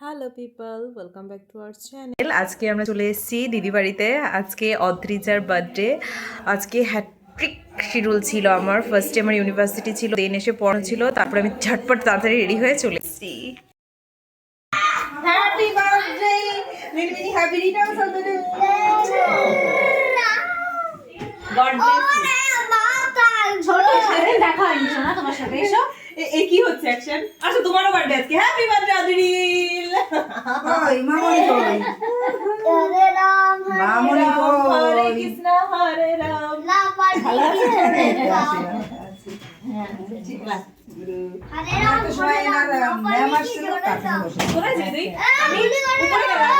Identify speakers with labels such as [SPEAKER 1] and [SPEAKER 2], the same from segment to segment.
[SPEAKER 1] Hello people welcome back to our channel আজকে আমরা চলে এসেছি দিদি বাড়িতে আজকে অদ্রিজার বার্থডে আজকে হ্যাট্রিক শিডিউল ছিল আমার ফার্স্টে আমার ইউনিভার্সিটি ছিল দেন এসে পড়ানো ছিল তারপরে আমি ঝটপট তাড়াতাড়ি রেডি হয়ে চলে এসেছি
[SPEAKER 2] happy Happy birthday! Many, many happy returns of the day. God bless you.
[SPEAKER 3] দেখা হয়নি শোনা তোমার সাথে এসো
[SPEAKER 2] এ- এ কি হচ্ছে অ্যাকশন আচ্ছা তোমারও বার্থডে আজকে। হ্যাপি বার্থডে আদরিল
[SPEAKER 4] ওই মামনি কই? মামনি
[SPEAKER 2] হরে কৃষ্ণ হরে রাম। ছিলি তুই? আমি উপরে গেলাম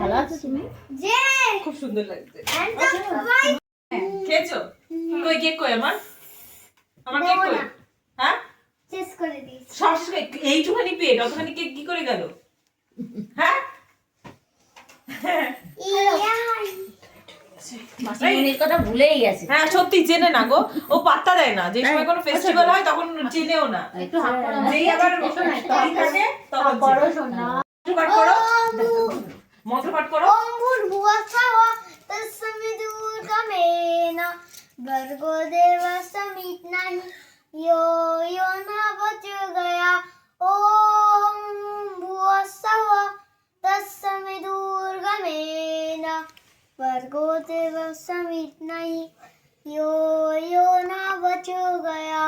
[SPEAKER 3] ভালো আছো? তুমি?
[SPEAKER 2] খুব সুন্দর লাগছে। খেয়েছো? কই কেক কই আমার? আমার কেক কই? হ্যাঁ? সব শেষ করে এইটুখানি পেট অতখানি কেক কি করে গেল? হ্যাঁ?
[SPEAKER 3] মাসিমণির কথা ভুলেই গেছে।
[SPEAKER 2] হ্যাঁ সত্যি চেনে না গো। ও পাত্তা দেয় না। যে সময় কোনো ফেস্টিভ্যাল হয় তখন চেনেও না।
[SPEAKER 3] একটু
[SPEAKER 2] যেই আবার থাকে তখন
[SPEAKER 3] করো শোনা।
[SPEAKER 2] মন্ত্র পাঠ করো। মন্ত্র পাঠ করো
[SPEAKER 5] भर्गो देव समित नहीं यो यो न बच गया ओम भुवस्सव तस्मै दुर्गमेन भर्गो देव समित नहीं यो यो न बच गया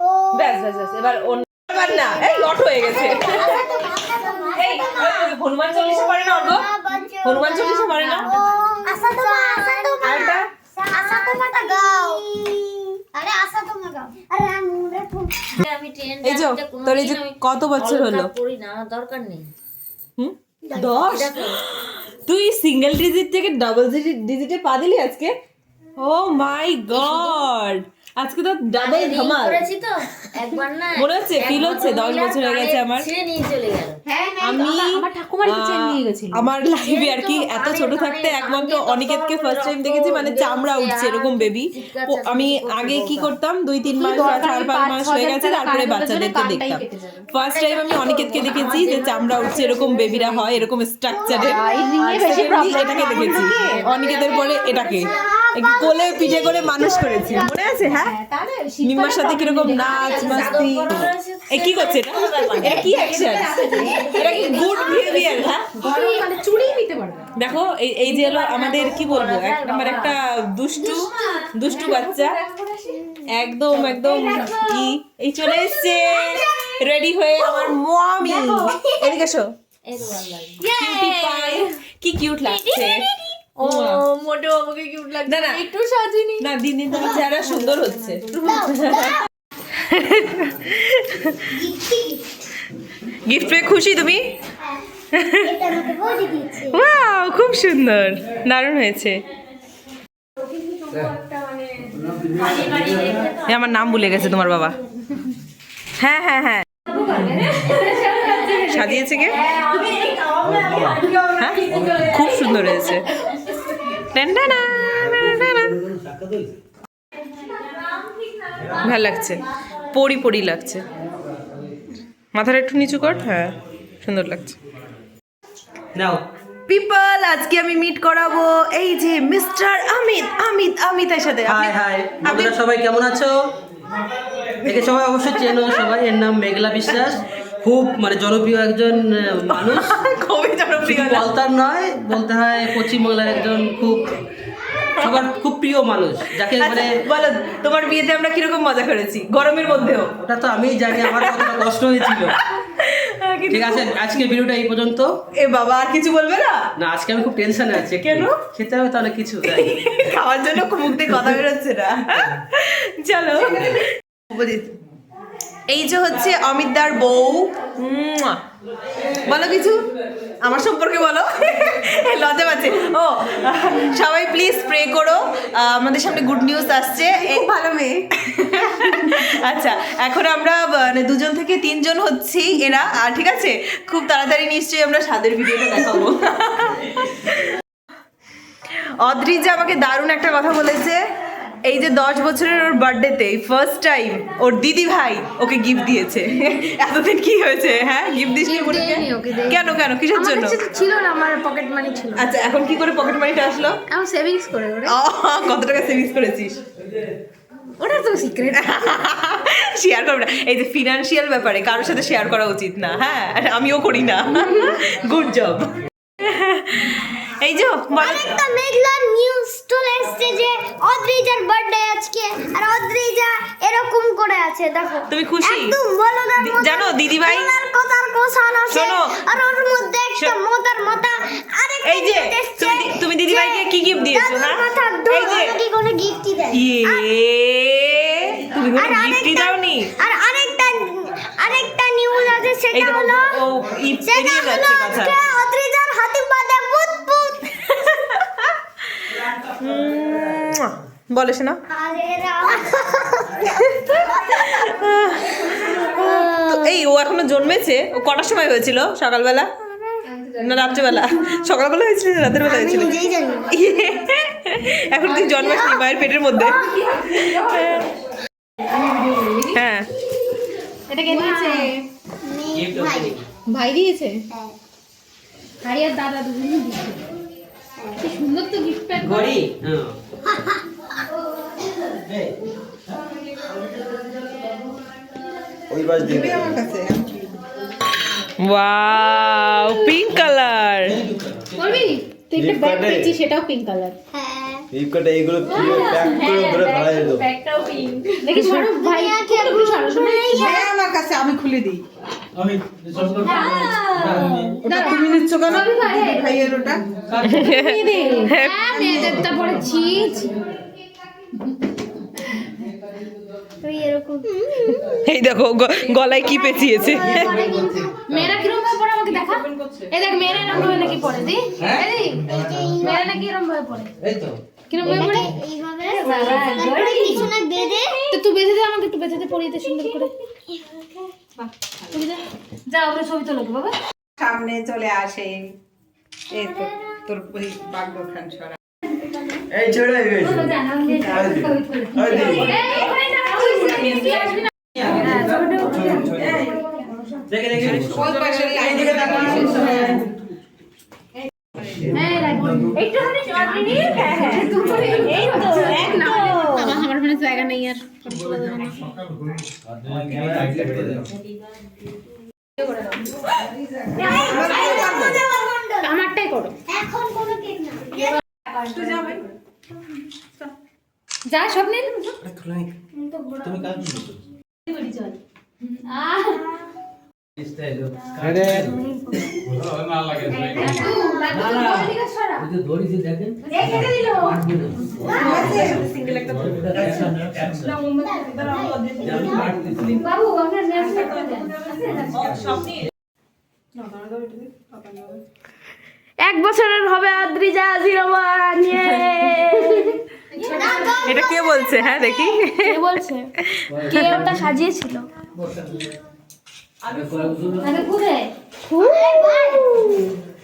[SPEAKER 5] ओम
[SPEAKER 2] ব্যাস ব্যাস ব্যাস এবার অন্য এবার না এই লট হয়ে গেছে এই ওই, ওই, হনুমান চল্লিশা পারে না অর্ঘ হনুমান চল্লিশা পারে না
[SPEAKER 1] এই যে তোর এই যে কত বছর হলো?
[SPEAKER 3] দরকার নেই।
[SPEAKER 1] হুম? দশ? তুই সিঙ্গেল ডিজিট থেকে ডাবল ডিজিট ডিজিটে পা দিলি আজকে? ও মাই গড আজকে তো ডাবল ধামাল।
[SPEAKER 3] করেছি তো একবার না
[SPEAKER 1] মনে হচ্ছে, feel হচ্ছে, দশ বছর হয়ে গেছে আমার।
[SPEAKER 3] ছিঁড়ে নিয়ে চলে গেল।
[SPEAKER 1] আমি
[SPEAKER 3] আমার ঠাকুমার চেন নিয়ে গেছিল
[SPEAKER 1] আমার লাইভে আর কি এত ছোট থাকতে একমাত্র অনিকেতকে ফার্স্ট টাইম দেখেছি মানে চামড়া উঠছে এরকম বেবি আমি আগে কি করতাম? দুই তিন মাস বা চার পাঁচ মাস হয়ে গেছে তারপরে বাচ্চাদেরকে দেখতাম। ফার্স্ট টাইম আমি অনিকেতকে দেখেছি যে চামড়া উঠছে এরকম বেবিরা হয় এরকম স্ট্রাকচারের এটাকে দেখেছি। অনিকেতের পরে এটাকে। কোলে পিঠে করে মানুষ করেছি। মনে আছে হ্যাঁ? মিম্মার সাথে কীরকম নাচ মাস্তি? এ কি করছে এটা? এটা কি অ্যাকশন এটা কি গুড বিহেভিয়ার হ্যাঁ? দেখো এই এই যে হলো আমাদের কি বলব? এক নম্বর একটা দুষ্টু দুষ্টু বাচ্চা। একদম একদম। কি এই চলে এসছে। রেডি হয়ে আমার মামি। এদিকে এসো। কি কিউট লাগছে। ও
[SPEAKER 2] মোটেও আমাকে কিউট লাগছে
[SPEAKER 1] না না। একটু সাজিনি। না দিন দিন তোমার চেহারা সুন্দর হচ্ছে। গিফট পেয়ে খুশি তুমি? ওয়াও খুব সুন্দর। দারুণ হয়েছে। আমার নাম ভুলে গেছে তোমার বাবা। হ্যাঁ হ্যাঁ হ্যাঁ। সাজিয়েছে কে? হ্যাঁ খুব সুন্দর হয়েছে। ভালো লাগছে। পরি পরি লাগছে। মাথাটা একটু নিচু কর। হ্যাঁ সুন্দর লাগছে।
[SPEAKER 4] নাও।
[SPEAKER 1] পিপল আজকে আমি মিট করাবো এই যে মিস্টার অমিত অমিত অমিতের সাথে। Hi
[SPEAKER 4] hi.
[SPEAKER 1] আপনি
[SPEAKER 4] সবাই কেমন আছো? একে সবাই অবশ্যই চেনো সবাই এর নাম মেঘলা বিশ্বাস। খুব মানে জনপ্রিয় একজন মানুষ।
[SPEAKER 1] খুবই জনপ্রিয়
[SPEAKER 4] বলতার নয় বলতে হয় পশ্চিমবাংলার একজন খুব সবার খুব প্রিয় মানুষ যাকে
[SPEAKER 1] আচ্ছা,
[SPEAKER 4] মানে
[SPEAKER 1] বলো তোমার বিয়েতে আমরা কীরকম মজা করেছি? গরমের মধ্যেও?
[SPEAKER 4] ওটা তো আমিই জানি আমার কতটা কষ্ট হয়েছিল। ঠিক আছে আজকে ভিডিওটা এই পর্যন্ত।
[SPEAKER 1] এ বাবা আর কিছু বলবে না?
[SPEAKER 4] না আজকে আমি খুব টেনশনে আছি
[SPEAKER 1] কেন?
[SPEAKER 4] খেতে হবে তো অনেক কিছু।
[SPEAKER 1] খাওয়ার জন্য খুব মুখ দিয়ে কথা বেরোচ্ছে না। চলো। এই যে হচ্ছে অমিতদার বউ। বলো কিছু? আমার সম্পর্কে বলো। লজ্জা পাচ্ছে। ও সবাই প্লিজ স্প্রে করো। আমাদের সামনে গুড নিউজ আসছে। ভালো মেয়ে। আচ্ছা এখন আমরা মানে দুজন থেকে তিনজন হচ্ছি এরা। আর ঠিক আছে? খুব তাড়াতাড়ি নিশ্চয়ই আমরা স্বাদের ভিডিওটা দেখাবো। অদ্রিজা আমাকে দারুণ একটা কথা বলেছে। এই যে দশ বছরের ওর বার্থডেতে ফার্স্ট টাইম ওর দিদি ভাই ওকে গিফট দিয়েছে। এতদিন কি হয়েছে? হ্যাঁ গিফট দিস কেন কেন? কিসের জন্য?
[SPEAKER 6] ছিল না আমার পকেট মানি ছিল।
[SPEAKER 1] আচ্ছা এখন কি করে পকেট মানিটা আসলো?
[SPEAKER 6] আমি সেভিংস করে
[SPEAKER 1] কত টাকা সেভিংস করেছিস?
[SPEAKER 6] ওটা তো সিক্রেট
[SPEAKER 1] শেয়ার করবে না। এই যে ফিনান্সিয়াল ব্যাপারে কারোর সাথে শেয়ার করা উচিত না হ্যাঁ? আমিও করি না। গুড জব এই যে বলো।
[SPEAKER 5] একটা মেঘলার নিউজ চলে এসছে যে অদ্রিজার বার্থডে আজকে আর অদ্রিজা এরকম করে আছে দেখো
[SPEAKER 1] তুমি খুশি?
[SPEAKER 5] একদম
[SPEAKER 1] দি-
[SPEAKER 5] মতো
[SPEAKER 1] জানো, দিদিভাই?
[SPEAKER 5] কথার কোষান আছে। আর ওর মধ্যে একটা মোতার আরেকটা
[SPEAKER 1] এই যে, তুমি তুমি দিদিভাইকে কি gift দিয়েছ,
[SPEAKER 5] দাদুর
[SPEAKER 1] হ্যাঁ? এই যে।
[SPEAKER 5] আমাকে কোনো গিফটই দেয়
[SPEAKER 1] ইয়ে তুমি কোনো গিফটই
[SPEAKER 5] আরেকটা
[SPEAKER 1] দাওনি
[SPEAKER 5] আর আরেকটা আরেকটা নিউজ আছে সেটা হলো সেটা হলো অদ্রিজার হাতি পাতে।
[SPEAKER 1] বলে শোনা। এই ও এখনও জন্মেছে। ও কটার সময় হয়েছিল? সকালবেলা? না রাত্রেবেলা? সকালবেলা হয়েছিল না রাতের বেলা হয়েছিল? এখন তুই জন্মাসনি মায়ের পেটের মধ্যে। হ্যাঁ।
[SPEAKER 6] এটা কে দিয়েছে?
[SPEAKER 5] ভাই।
[SPEAKER 6] ভাই দিয়েছে?
[SPEAKER 5] হ্যাঁ।
[SPEAKER 6] ভাই আর দাদা দুজনেই দিয়েছে। সুন্দর তো গিফট প্যাক
[SPEAKER 4] ঘড়ি
[SPEAKER 7] ওই পাশ দিয়ে
[SPEAKER 1] ওয়াও পিঙ্ক কালার
[SPEAKER 6] করবি তুই একটা ব্যাগ পেয়েছিস সেটাও পিঙ্ক কালার
[SPEAKER 5] হ্যাঁ।
[SPEAKER 7] ফ্লিপকার্টে এইগুলো প্যাক করে ধরে ধরা যেত
[SPEAKER 6] দেখি ভাই
[SPEAKER 1] হ্যাঁ আমার কাছে আমি খুলে দিই। তুমি নিচ্ছ কেন? ভাইয়ের ওটা?
[SPEAKER 6] হ্যাঁ। মেয়েদেরটা পরে।
[SPEAKER 5] তুই এরকম।
[SPEAKER 1] এই দেখো গলায় কি পেঁচিয়েছে?
[SPEAKER 6] মেয়েরা কিরম ভাবে পড়ে আমাকে দেখা? এই দেখ মেয়েরা এরকম ভাবে নাকি পড়ে দি? মেয়েরা নাকি এরকম ভাবে পড়ে।
[SPEAKER 4] এই তো।
[SPEAKER 6] কিরম ভাবে পড়ে?
[SPEAKER 5] এইভাবে তারপরে পিছনে বেঁধে।
[SPEAKER 6] তো তুই বেঁধে দে আমাকে একটু বেঁধে দে পরিয়ে দে সুন্দর করে। যা ওপরে ছবি তোলো বাবা
[SPEAKER 1] সামনে চলে আসে এই তো তোর ওই ছড়া
[SPEAKER 7] এই ছেড়ে
[SPEAKER 6] এই হ্যাঁ, যা।
[SPEAKER 4] দেখে দেখে
[SPEAKER 1] ওই পাশে লাইন
[SPEAKER 6] হ্যাঁ, জল? হ্যাঁ, হ্যাঁ। এই তো। বাবা, ওখানে জায়গা নেই আর আমারটাই করো।
[SPEAKER 5] এখন কোনো কেক না
[SPEAKER 6] যা সব নেই তুমি কাজ
[SPEAKER 3] এক বছরের হবে আদ্রিজা জিরোবান
[SPEAKER 1] এটা কে বলছে? হ্যাঁ দেখি।
[SPEAKER 3] কে বলছে? কে ওটা সাজিয়েছিল?
[SPEAKER 6] আরে ঘুরে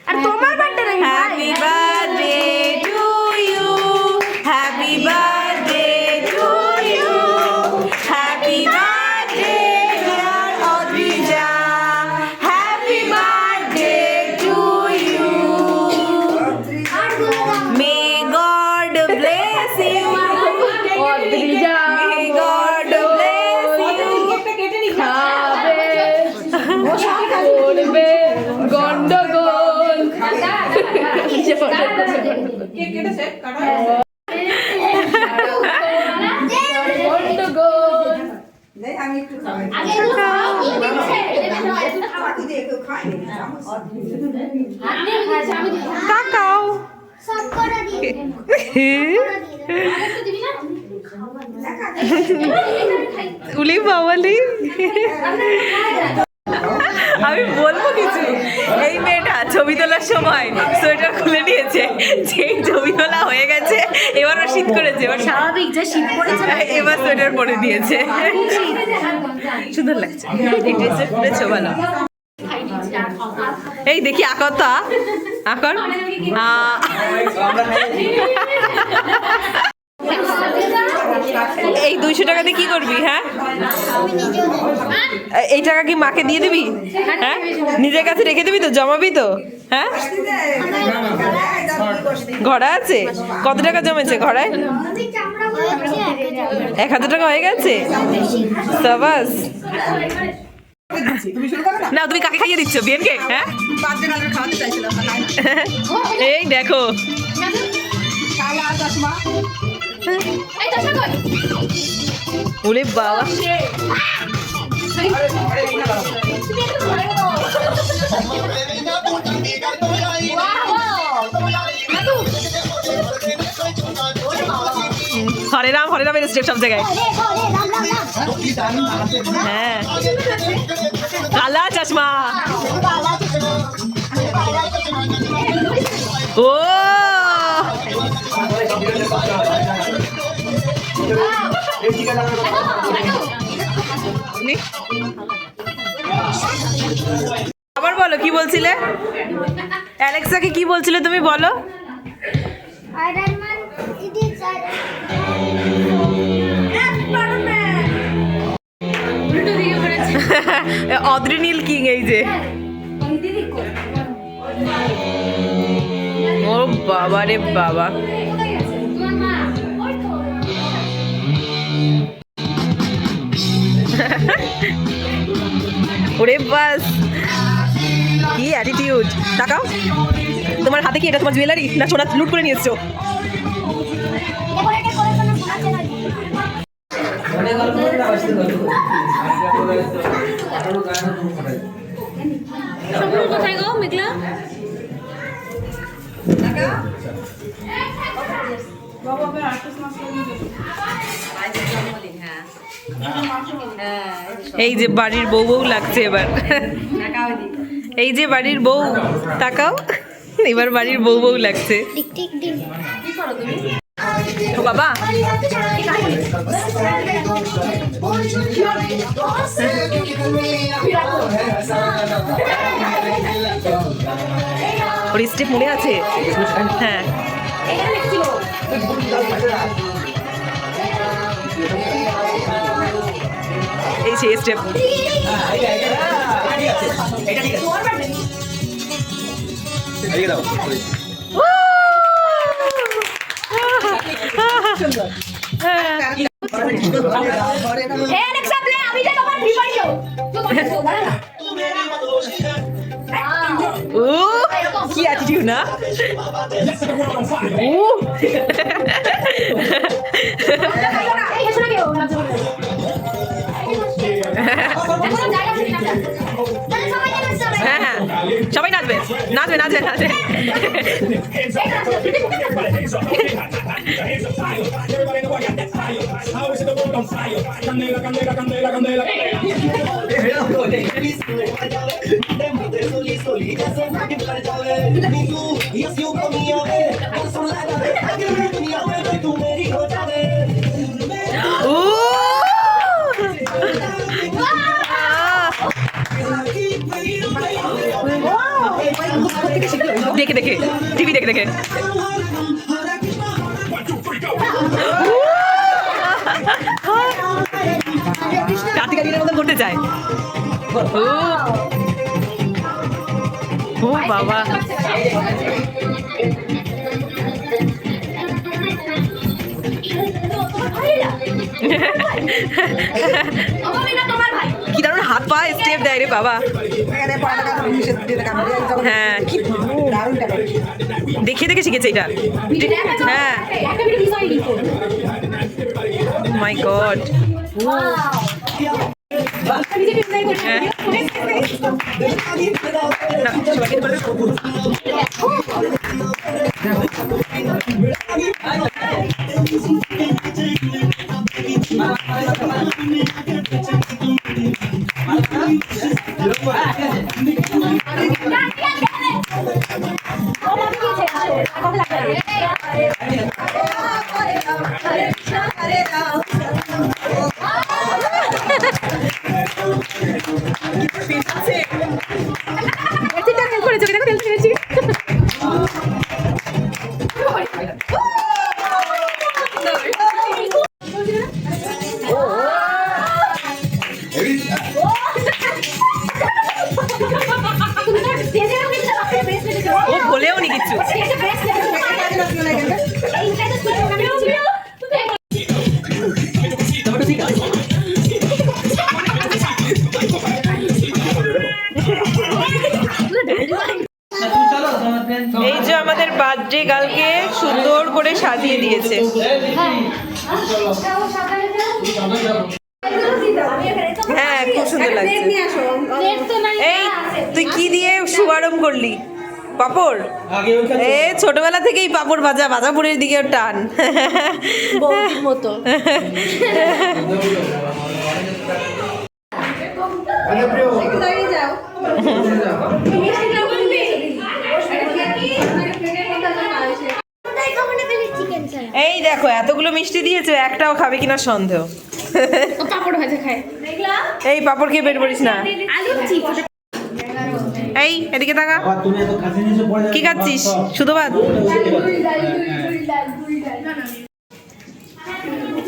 [SPEAKER 3] আর তোমার বার্থডে নাকি
[SPEAKER 1] হ্যাপি বার্থডে
[SPEAKER 6] আগে তো খাও দিই
[SPEAKER 1] তাকাও
[SPEAKER 5] সব করে দিয়ে দে।
[SPEAKER 6] আগে তো দিবি না?
[SPEAKER 1] উলি বাবালি আমি বলব কিছু। এই মেয়েটা ছবি তোলার সময় সোয়েটার খুলে নিয়েছে। যেই ছবি তোলা হয়ে গেছে এবার ও শীত করেছে। এবার
[SPEAKER 3] স্বাভাবিক যে শীত পড়েছে
[SPEAKER 1] এবার সোয়েটার পরে দিয়েছে সুন্দর লাগছে। এই ড্রেসটা পরেছো ভালো এই দেখি আকতা আকর? এই দুইশো টাকা দিয়ে কি করবি হ্যাঁ? এই টাকা কি মাকে দিয়ে দিবি? হ্যাঁ? নিজের কাছে রেখে দিবি তো? জমাবি তো? হ্যাঁ? ঘোড়া আছে? কত টাকা জমেছে ঘোড়ায় এক হাজার টাকা হয়ে গেছে? সাবাস। না, তুমি কাকে খাইয়ে দিচ্ছ? বিয়েনকে হ্যাঁ? এই দেখো। ওরে বাবা। হরে রাম হরে রামের স্টেপ সব জায়গায়। হ্যাঁ কালা চশমা। ও। আবার বলো কি বলছিলে? অ্যালেক্সাকে কি বলছিলে তুমি বলো?
[SPEAKER 5] Iron Man, it is
[SPEAKER 6] উল্টো দিকে করেছে
[SPEAKER 1] অদ্রি নীল কিং এই যে। ও বাবা রে বাবা। ওরে বাস। কি অ্যাটিটিউড তাকাও। তোমার হাতে কি এটা তোমার জুয়েলারি না সোনা লুট করে নিয়ে এসছো?
[SPEAKER 6] কোথায় গো মেঘলা?
[SPEAKER 1] এই যে বাড়ির বউ বউ লাগছে এবার। এই যে বাড়ির বউ, তাকাও। এবার বাড়ির বউ বউ লাগছে। বাবা। ওর স্টেপ মনে আছে? হ্যাঁ। এই সেই স্টেপ
[SPEAKER 7] এদিকে
[SPEAKER 1] না? হ্যাঁ হ্যাঁ। সবাই নাচবে। নাচবে নাচবে নাচবে। দেখে দেখে। টিভি দেখে দেখে। কার্তিকা দিনের মতো করতে চায় ও ও বাবা। কি দারুণ হাত পা স্টেপ দেয় রে বাবা। হ্যাঁ কি দেখে দেখে শিখেছে এটা। হ্যাঁ। মাই গড করেছে দেখো টেনশন হয়েছি সুন্দর লাগছে? এই তুই কি দিয়ে শুভারম্ভ করলি? পাপড়? এ ছোটবেলা থেকেই পাপড় ভাজা ভাজাপুরের দিকে টান।
[SPEAKER 3] মতো।
[SPEAKER 1] এই দেখো এতগুলো মিষ্টি দিয়েছে একটাও খাবে কিনা সন্দেহ।
[SPEAKER 6] পাপড় ভাজা খায়
[SPEAKER 1] এই পাপড় খেয়ে বের করিস না
[SPEAKER 6] আলু চিপস
[SPEAKER 1] এই এদিকে তাকা
[SPEAKER 7] আবার তুমি এত কাছে নিয়ে এসে পড়ে যাবে
[SPEAKER 1] কি খাচ্ছিস শুধু ভাত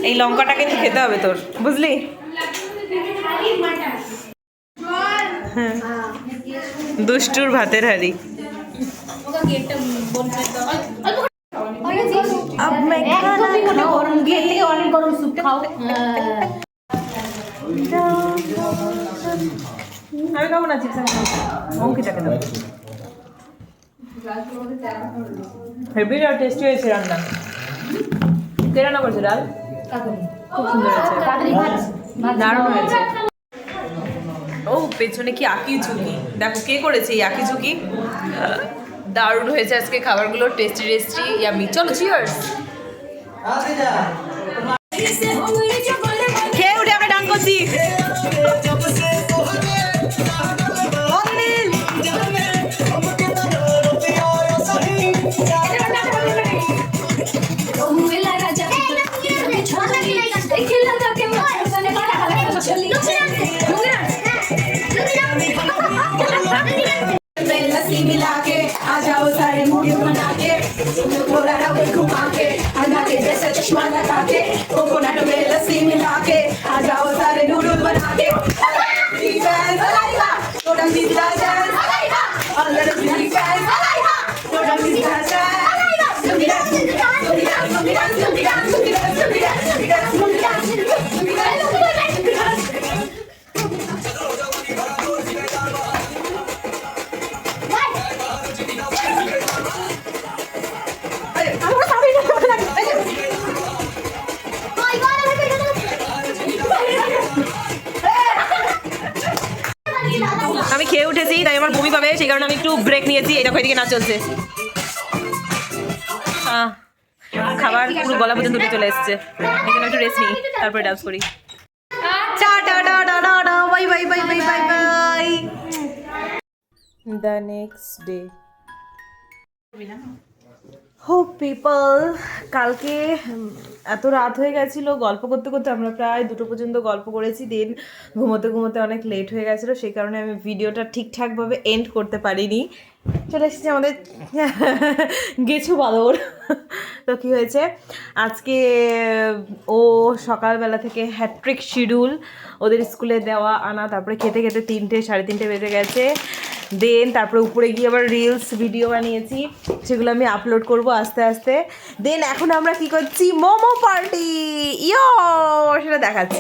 [SPEAKER 1] এই লঙ্কাটা কিন্তু খেতে হবে তোর বুঝলি হ্যাঁ। দুষ্টুর ভাতের হাড়ি अब मैं खाना
[SPEAKER 6] গরম
[SPEAKER 1] আমি খাব না চিপস আমি অঙ্কিতাকে দেবো। হেভি আর টেস্টি হয়েছে রান্না। কে রান্না করছে ডাল? খুব সুন্দর হয়েছে। দারুণ হয়েছে। ও, পেছনে কি আঁকি ঝুঁকি? দেখো, কে করেছে এই আঁকি ঝুঁকি? দারুণ হয়েছে আজকে খাবারগুলো টেস্টি টেস্টি ইয়ামি চলো চিয়ার্স আমরা
[SPEAKER 8] लस्सी मिला के आ जाओ सारे मुड़ी बना के थोड़ा घुमा के अन्ना के जैसे चश्मा लगा के कोकोनट में लस्सी मिला के आ जाओ सारे नूडल बना के थोड़ा सीधा जैन
[SPEAKER 1] সেই কারণে আমি একটু ব্রেক নিয়েছি। এটা এদিকে না চলছে। খাবার পুরো গলা পর্যন্ত চলে এসছে। এখানে একটু রেস্ট নিই, তারপরে ডান্স করি। The next tata bye bye bye bye bye bye the next day হো পিপল কালকে এত রাত হয়ে গেছিল, গল্প করতে করতে আমরা প্রায় দুটো পর্যন্ত গল্প করেছি। দেন ঘুমোতে ঘুমোতে অনেক লেট হয়ে গেছিল, সেই কারণে আমি ভিডিওটা ঠিকঠাকভাবে এন্ড করতে পারিনি। চলে এসেছি আমাদের গেছু বাদর। তো কী হয়েছে? আজকে, ও সকালবেলা থেকে হ্যাট্রিক শিডিউল ওদের স্কুলে দেওয়া আনা, তারপরে খেতে খেতে তিনটে, সাড়ে তিনটে বেজে গেছে। দেন তারপরে উপরে গিয়ে আবার রিলস ভিডিও বানিয়েছি, সেগুলো আমি আপলোড করব আস্তে আস্তে। দেন এখন আমরা কি করছি? মোমো পার্টি ইয়ো সেটা দেখাচ্ছি।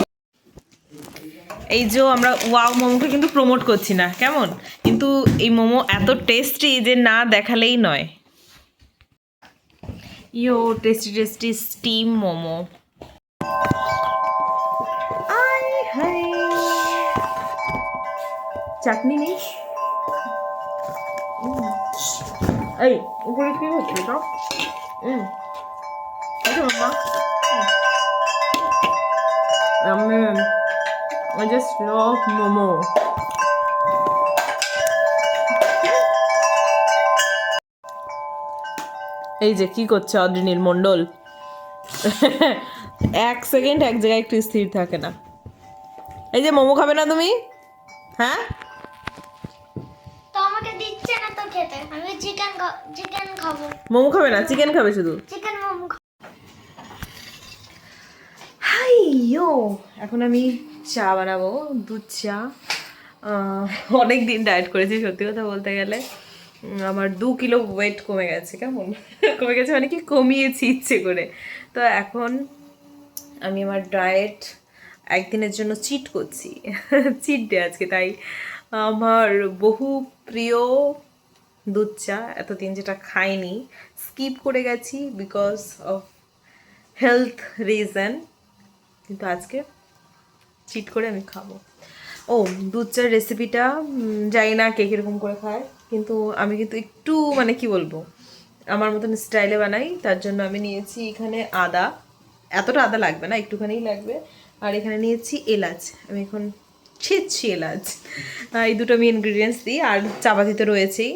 [SPEAKER 1] এই যে আমরা ওয়াও মোমোকে কিন্তু প্রমোট করছি না, কেমন? কিন্তু এই মোমো এত টেস্টি যে না দেখালেই নয়। Yo tasty tasty steam momo. চাটনি নেই? এই, উপরে কি হচ্ছে এটা হুম আচ্ছা মাম্মা। আমি momo. এই যে, কি করছে অদ্রিনীল মণ্ডল? এক সেকেন্ড, এক জায়গায় একটু স্থির থাকে না। এই যে, মোমো খাবে না তুমি? হ্যাঁ? মোমো খাবে না? চিকেন খাবে শুধু?
[SPEAKER 5] চিকেন মোমো
[SPEAKER 1] হাইয়ো এখন আমি চা বানাবো দুধ চা। অনেক দিন ডায়েট করেছি সত্যি কথা বলতে গেলে। আমার দু কিলো ওয়েট কমে গেছে কেমন? কমে গেছে মানে কি? কমিয়েছি ইচ্ছে করে। তো এখন আমি আমার ডায়েট একদিনের জন্য চিট করছি। চিট ডে আজকে তাই আমার বহু প্রিয় দুধ চা, এতদিন যেটা খাইনি স্কিপ করে গেছি বিকজ অফ হেলথ রিজন কিন্তু আজকে চিট করে আমি খাব। ও, দুধ চার রেসিপিটা জানি না কে কীরকম করে খায়, কিন্তু আমি কিন্তু একটু মানে কি বলব, আমার মতন স্টাইলে বানাই, তার জন্য আমি নিয়েছি এখানে আদা। এতটা আদা লাগবে না একটুখানিই লাগবে। আর এখানে নিয়েছি এলাচ। আমি এখন ছেচ্ছি এলাচ। এই দুটো আমি ইনগ্রিডিয়েন্টস দিই, আর চাপাতি তো রয়েছেই।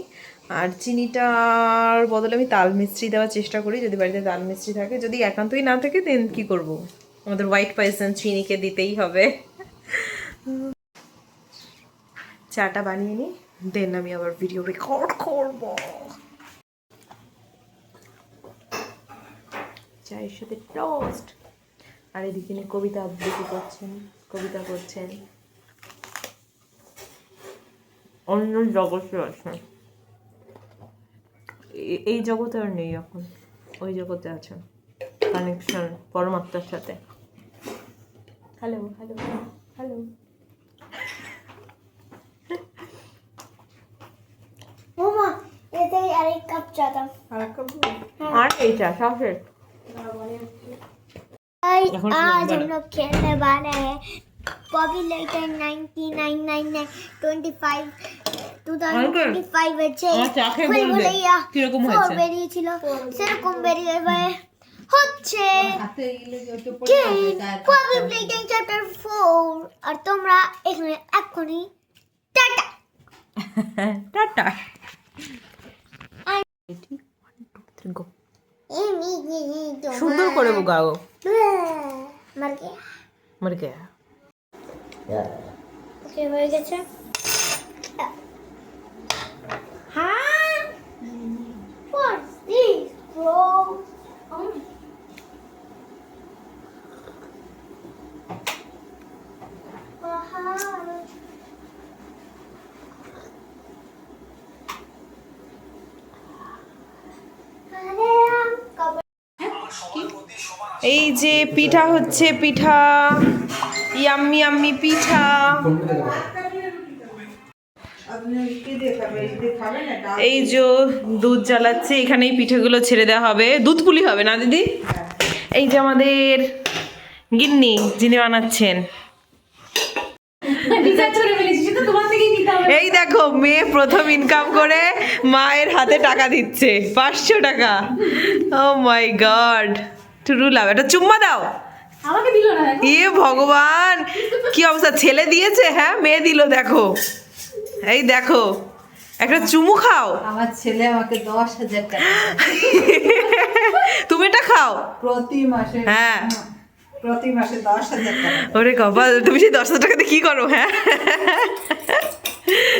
[SPEAKER 1] আর চিনিটার বদলে আমি তাল মিস্ত্রি দেওয়ার চেষ্টা করি, যদি বাড়িতে তাল মিস্ত্রি থাকে। যদি একান্তই না থাকে দেন কি করব? আমাদের হোয়াইট পাইসন চিনিকে দিতেই হবে। চাটা বানিয়ে নিই দেন আমি আবার ভিডিও রেকর্ড করব। চায়ের সাথে টোস্ট আর এদিকে নিয়ে কবিতা আবৃত্তি করছেন, কবিতা করছেন। অন্য জগতে আছেন এ- এই জগতে আর নেই এখন ওই জগতে আছেন কানেকশন পরমাত্মার সাথে হ্যালো হ্যালো হ্যালো
[SPEAKER 5] মামা এতে আরেক কাপ চা দাও
[SPEAKER 1] আর এইটা সবশেষ
[SPEAKER 5] आई
[SPEAKER 1] এখন
[SPEAKER 5] आज हम लोग खेलने वाले हैं पॉपुलेटर 9999 25 2025 হচ্ছে
[SPEAKER 1] আমার চা খেয়ে
[SPEAKER 5] ফুল
[SPEAKER 1] বলবে
[SPEAKER 5] ভুলাইয়া
[SPEAKER 1] কীরকম হয়েছে।
[SPEAKER 5] বেরিয়েছিল। সেরকম বেরিয়ে হচ্ছে। চ্যাপ্টার 4 আর তোমরা এখানে টাটা।
[SPEAKER 1] টাটা। সুন্দর করে গাও
[SPEAKER 5] মার গিয়া
[SPEAKER 1] মর গে
[SPEAKER 5] হয়ে গেছে। What's this, bro? Um. Wow. আম কবে
[SPEAKER 1] এই যে পিঠা হচ্ছে পিঠা ইয়াম্মি ইয়াম্মি পিঠা এই যে দুধ জ্বালাচ্ছে এখানে এই পিঠেগুলো ছেড়ে দেওয়া হবে। দুধ পুলি হবে না দিদি? এই যে আমাদের গিন্নি যিনি বানাচ্ছেন। এই দেখো মেয়ে প্রথম ইনকাম করে মায়ের হাতে টাকা দিচ্ছে পাঁচশো টাকা। ও মাই গড টুরু লাভ একটা চুম্মা দাও। ইয়ে ভগবান কি অবস্থা? ছেলে দিয়েছে? হ্যাঁ মেয়ে দিল দেখো। এই দেখো একটা চুমু খাও।
[SPEAKER 9] আমার ছেলে আমাকে দশ হাজার টাকা
[SPEAKER 1] তুমি এটা খাও?
[SPEAKER 9] প্রতি মাসে
[SPEAKER 1] হ্যাঁ।
[SPEAKER 9] প্রতি মাসে দশ হাজার টাকা।
[SPEAKER 1] ওরে কপাল তুমি সেই দশ হাজার টাকাতে কি করো হ্যাঁ?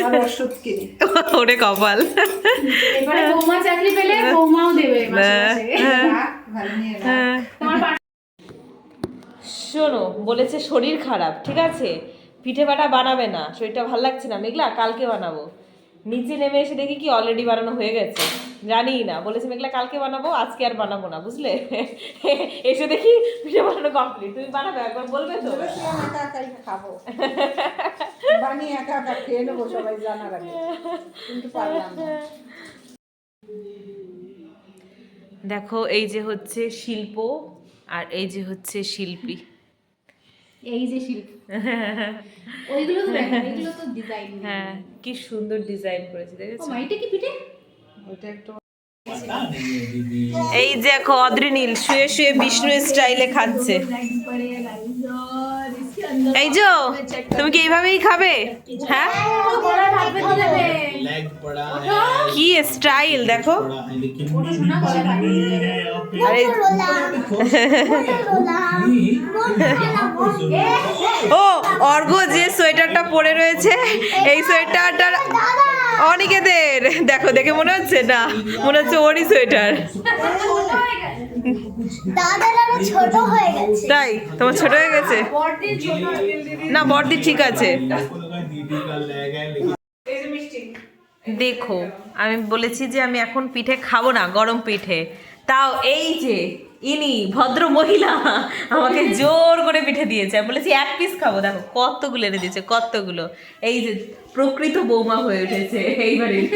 [SPEAKER 9] আমার
[SPEAKER 1] ওরে কপাল।
[SPEAKER 6] এবারে বৌমা চাকরি পেলে বৌমাও দেবে
[SPEAKER 1] হ্যাঁ, হ্যাঁ। হ্যাঁ। শোনো বলেছে শরীর খারাপ ঠিক আছে? পিঠে বাটা বানাবে না শরীরটা ভালো লাগছে না। মেঘলা কালকে বানাবো। নিচে নেমে এসে দেখি কি অলরেডি বানানো হয়ে গেছে। জানি না বলেছে মেঘলা কালকে বানাবো আজকে আর বানাবো না বুঝলে? এসে দেখি পিঠে বানানো কমপ্লিট তুমি বানাবে একবার বলবে তো?
[SPEAKER 9] খাব। বানিয়ে একা একা খেয়ে নেব সবাই জানার আগে। কিন্তু পারলাম না।
[SPEAKER 1] দেখো এই যে হচ্ছে শিল্প আর এই যে হচ্ছে শিল্পী।
[SPEAKER 6] এই যে শিল্প। ওইগুলো তো এগুলো তো ডিজাইন
[SPEAKER 1] হ্যাঁ কি সুন্দর ডিজাইন করেছে
[SPEAKER 6] ও
[SPEAKER 1] দেখেছ
[SPEAKER 6] মাইটা কি পিঠে?
[SPEAKER 9] ওটা একটু
[SPEAKER 1] এই দেখো অদ্রিনীল শুয়ে শুয়ে বিষ্ণু স্টাইলে খাচ্ছে। এই যো তুমি কি এইভাবেই খাবে হ্যাঁ কি স্টাইল দেখো আরে ও অর্ঘ যে সোয়েটারটা পরে রয়েছে এই সোয়েটারটার অনেকেদের দেখো দেখে মনে হচ্ছে না মনে হচ্ছে ওরই সোয়েটার তাই? তোমার ছোট হয়ে গেছে? না, বর্দি ঠিক আছে। দেখো, আমি বলেছি যে আমি এখন পিঠে খাব না, গরম পিঠে। তাও এই যে, ইনি ভদ্র মহিলা, আমাকে জোর করে পিঠে দিয়েছে। আমি বলেছি, এক পিস খাব। দেখো, কতগুলো এনে দিয়েছে, কতগুলো। এই যে, প্রকৃত বৌমা হয়ে উঠেছে, এইবারে।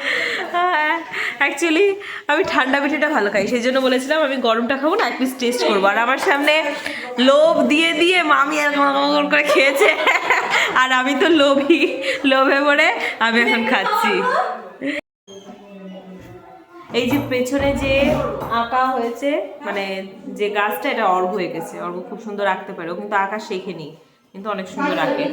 [SPEAKER 1] অ্যাকচুয়ালি আমি ঠান্ডা পিঠেটা ভালো খাই সেই জন্য বলেছিলাম আমি গরমটা খাব না, এক পিস টেস্ট করব। আর আমার সামনে লোভ দিয়ে দিয়ে মামি এরকম করে খেয়েছে। আর আমি তো লোভই লোভে পড়ে আমি এখন খাচ্ছি। এই যে পেছনে যে আঁকা হয়েছে মানে যে গাছটা, এটা অর্ঘ হয়ে গেছে। অর্ঘ খুব সুন্দর আঁকতে পারে, ও কিন্তু আঁকা শেখেনি, কিন্তু অনেক সুন্দর আঁকে।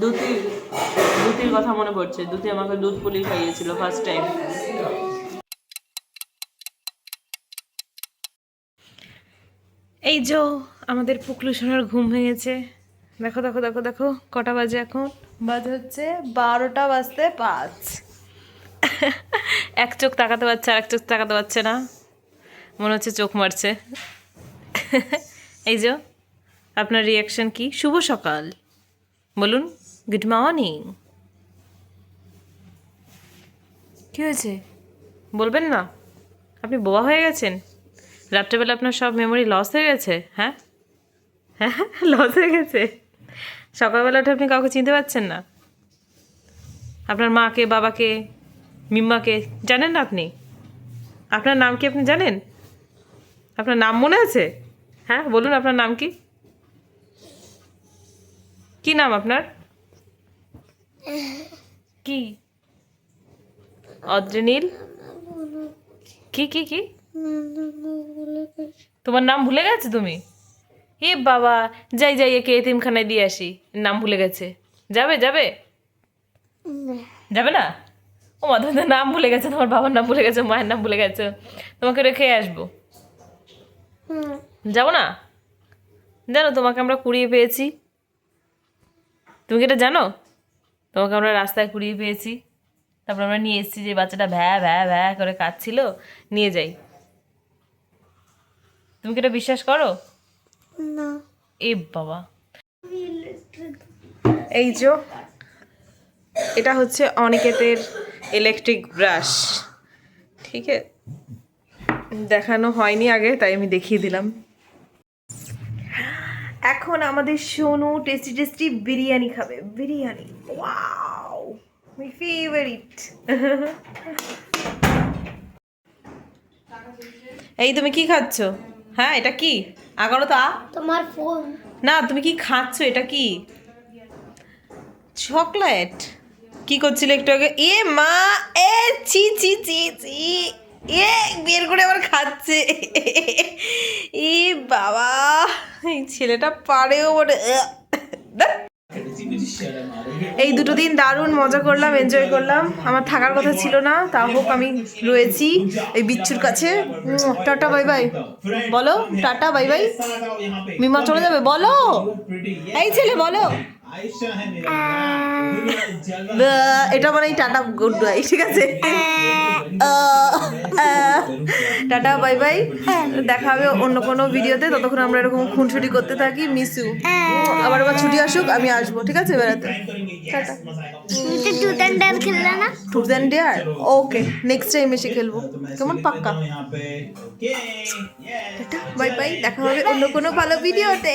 [SPEAKER 1] দুতি দুতির কথা মনে পড়ছে। দুতি আমাকে দুধ পুলি খাইয়েছিল ফার্স্ট টাইম এই যো আমাদের পুকলু সোনার ঘুম ভেঙেছে। দেখো দেখো দেখো দেখো কটা বাজে এখন? বাজে হচ্ছে বারোটা বাজতে পাঁচ। এক চোখ তাকাতে পারছে আর এক চোখ তাকাতে পারছে না। মনে হচ্ছে চোখ মারছে। এই যো আপনার রিয়াকশন কি? শুভ সকাল। বলুন। গুড মর্নিং কি হয়েছে? বলবেন না। আপনি বোবা হয়ে গেছেন? রাত্রেবেলা আপনার সব মেমোরি লস হয়ে গেছে হ্যাঁ? হ্যাঁ লস হয়ে গেছে? সকালবেলা উঠে আপনি কাউকে চিনতে পারছেন না? আপনার মাকে বাবাকে মিম্মাকে জানেন না আপনি? আপনার নাম কি আপনি জানেন? আপনার নাম মনে আছে? হ্যাঁ বলুন আপনার নাম কি? কি নাম আপনার? কি? অদ্রিনীল? কি কি কি? তোমার নাম ভুলে গেছে তুমি? এ বাবা, যাই যাই, একে এতিমখানায় দিয়ে আসি। নাম ভুলে গেছে। যাবে যাবে? যাবে না? ও মা তোমার নাম ভুলে গেছে, তোমার বাবার নাম ভুলে গেছে, মায়ের নাম ভুলে গেছে। তোমাকে রেখে আসব। যাব না? জানো, তোমাকে আমরা কুড়িয়ে পেয়েছি। তুমি কি এটা জানো? তোমাকে আমরা রাস্তায় কুড়িয়ে পেয়েছি। তারপর আমরা নিয়ে এসেছি যে বাচ্চাটা ভ্যা ভ্যা ভ্যা করে কাঁদছিল। নিয়ে যাই। তুমি কি এটা বিশ্বাস করো?
[SPEAKER 5] না।
[SPEAKER 1] এ বাবা। এই যে এটা হচ্ছে অনিকেতের ইলেকট্রিক ব্রাশ ঠিক আছে দেখানো হয়নি আগে তাই আমি দেখিয়ে দিলাম। এখন আমাদের সোনু টেস্টি টেস্টি বিরিয়ানি খাবে। বিরিয়ানি ওয়াও মাই ফেভারিট এই তুমি কি খাচ্ছ? হ্যাঁ এটা কি? আগারো তো
[SPEAKER 5] তোমার ফোন
[SPEAKER 1] না তুমি কি খাচ্ছ? এটা কি? চকলেট। কি করছিলে একটু আগে? এ মা এ চি চি চি চি এ বের করে আবার খাচ্ছে। এ বাবা। এই ছেলেটা পারেও বটে। এই দুটো দিন দারুণ মজা করলাম এনজয় করলাম। আমার থাকার কথা ছিল না, তা হোক, আমি রয়েছি এই বিচ্ছুর কাছে। Tata, bye bye. বলো, টাটা, বাই বাই। মিমা চলে যাবে, বলো। এই ছেলে, বলো। এটা মানে টাটা গুড বাই ঠিক আছে? টাটা বাই বাই দেখা হবে অন্য কোনো ভিডিওতে ততক্ষণ আমরা এরকম খুনসুটি করতে থাকি মিস ইউ আবার আবার ছুটি আসুক আমি আসব ঠিক আছে বেড়াতে? টাটা।
[SPEAKER 5] টুট
[SPEAKER 1] and dare okay next time এসে খেলব। কেমন পাক্কা? বাই বাই দেখা হবে অন্য কোনো ভালো ভিডিওতে